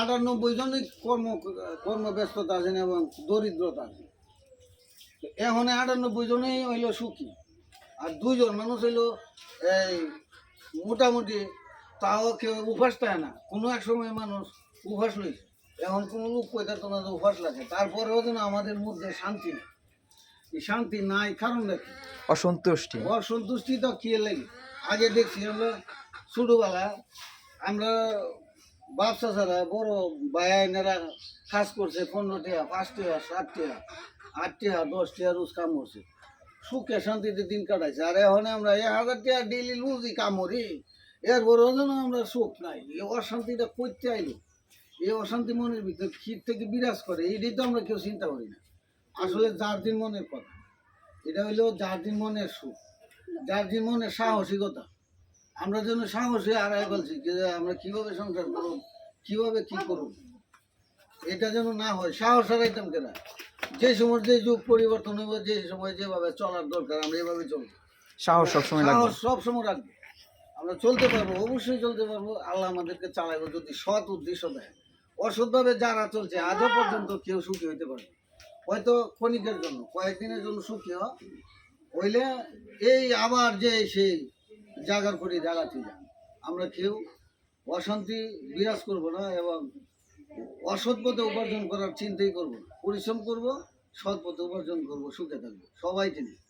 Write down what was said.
আটানব্বই জনই কর্ম কর্মব্যস্ততা আছেন এবং দরিদ্রতা আছে। এখন আটানব্বই জনেই হইল সুখী আর দুইজন মানুষ হইল এই মোটামুটি তাও কেউ উপাস পায় না। কোনো এক সময় মানুষ উপাস লইছে এখন কোনো লোক কইতে তোমার উপাস লাগে। তারপরেও যেন আমাদের মধ্যে শান্তি নেই। এই শান্তি নাই কারণ দেখি অসন্তুষ্টি। অসন্তুষ্টি তো কি লাগে? আগে দেখছি আমরা ছোটোবেলা আমরা ব্যবসা ছাড়া বড় বায়ানেরা কাজ করছে, পনেরো টাকা পাঁচ টাকা সাত টাকা আট টাকা দশ টাকা রোজ কাম করছে। সুখে শান্তিতে দিন কাটাইছে। আর এখন আমরা এক হাজার টাকা ডেইলি লুজি কাম করি। এরপরেও যেন আমরা সুখ নাই। এই অশান্তিটা করতে আইলো। এই অশান্তি মনের ভিতরে ক্ষীর থেকে বিরাজ করে, এটাই তো আমরা কেউ চিন্তা করি না। আসলে যার দিন মনের কথা, এটা হইল যার দিন মনের সুখ, যার দিন মনের সাহসিকতা। আমরা যেন সাহসী আড়াই বলছি যে আমরা কীভাবে সংসার করব কীভাবে কি করব। এটা যেন না হয় সাহস আর হারাইতাম কেনা? যে সময় যে যুগ পরিবর্তন হইব যে সময় যেভাবে চলার দরকার আমরা এভাবে চলবো। সাহস সবসময় সাহস সব সময় রাখব আমরা চলতে পারব অবশ্যই চলতে পারব। আল্লাহ আমাদেরকে চালাইবো যদি সৎ উদ্দেশ্য দেয়। অসৎভাবে যারা চলছে আজও পর্যন্ত কেউ সুখী হইতে পারে হয়তো ক্ষণিকের জন্য কয়েকদিনের জন্য সুখী হয় হইলে এই আবার যে সেই জাগার করে জাগাতে যান। আমরা কেউ অশান্তি বিরাজ করব না এবং অসৎ পথে উপার্জন করার চিন্তাই করব না। পরিশ্রম করব, সৎ পথে উপার্জন করব, সুখে থাকব। সবাইকে নিয়ে।